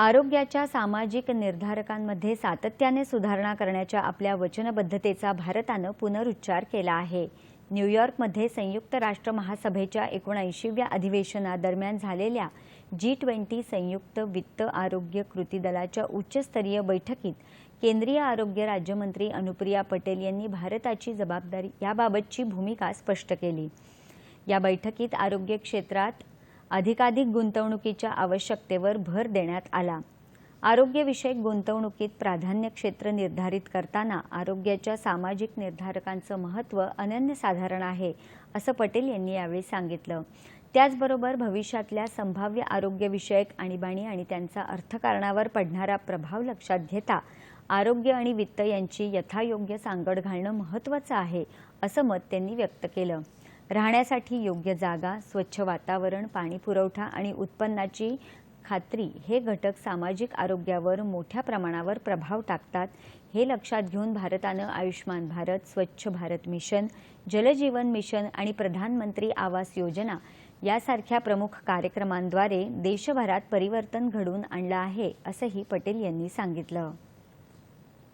आरोग्याच्या सामाजिक निर्धारकांमध्ये सातत्याने सुधारणा करण्याच्या आपल्या वचनबद्धतेचा भारतानं पुनरुच्चार केला आहे. न्यूयॉर्कमध्ये संयुक्त राष्ट्र महासभेच्या एकोणऐंशीव्या अधिवेशनादरम्यान झालेल्या जी ट्वेंटी संयुक्त वित्त आरोग्य कृती दलाच्या उच्चस्तरीय बैठकीत केंद्रीय आरोग्य राज्यमंत्री अनुप्रिया पटेल यांनी भारताची जबाबदारी याबाबतची भूमिका स्पष्ट केली. या बैठकीत आरोग्य क्षेत्रात अधिकाधिक गुंतवणुकीच्या आवश्यकतेवर भर देण्यात आला. आरोग्यविषयक गुंतवणुकीत प्राधान्य क्षेत्र निर्धारित करताना आरोग्याच्या सामाजिक निर्धारकांचं महत्त्व अनन्यसाधारण आहे असं पटेल यांनी यावेळी सांगितलं. त्याचबरोबर भविष्यातल्या संभाव्य आरोग्यविषयक आणीबाणी आणि त्यांचा अर्थकारणावर पडणारा प्रभाव लक्षात घेता आरोग्य आणि वित्त यांची यथायोग्य सांगड घालणं महत्त्वाचं आहे असं मत त्यांनी व्यक्त केलं. राहण्यासाठी योग्य जागा स्वच्छ वातावरण पाणी पुरवठा आणि उत्पन्नाची खात्री हे घटक सामाजिक आरोग्यावर मोठ्या प्रमाणावर प्रभाव टाकतात. हे लक्षात घेऊन भारतानं आयुष्मान भारत स्वच्छ भारत मिशन जलजीवन मिशन आणि प्रधानमंत्री आवास योजना यासारख्या प्रमुख कार्यक्रमांद्वारे देशभरात परिवर्तन घडवून आणलं आहे असंही पटेल यांनी सांगितलं.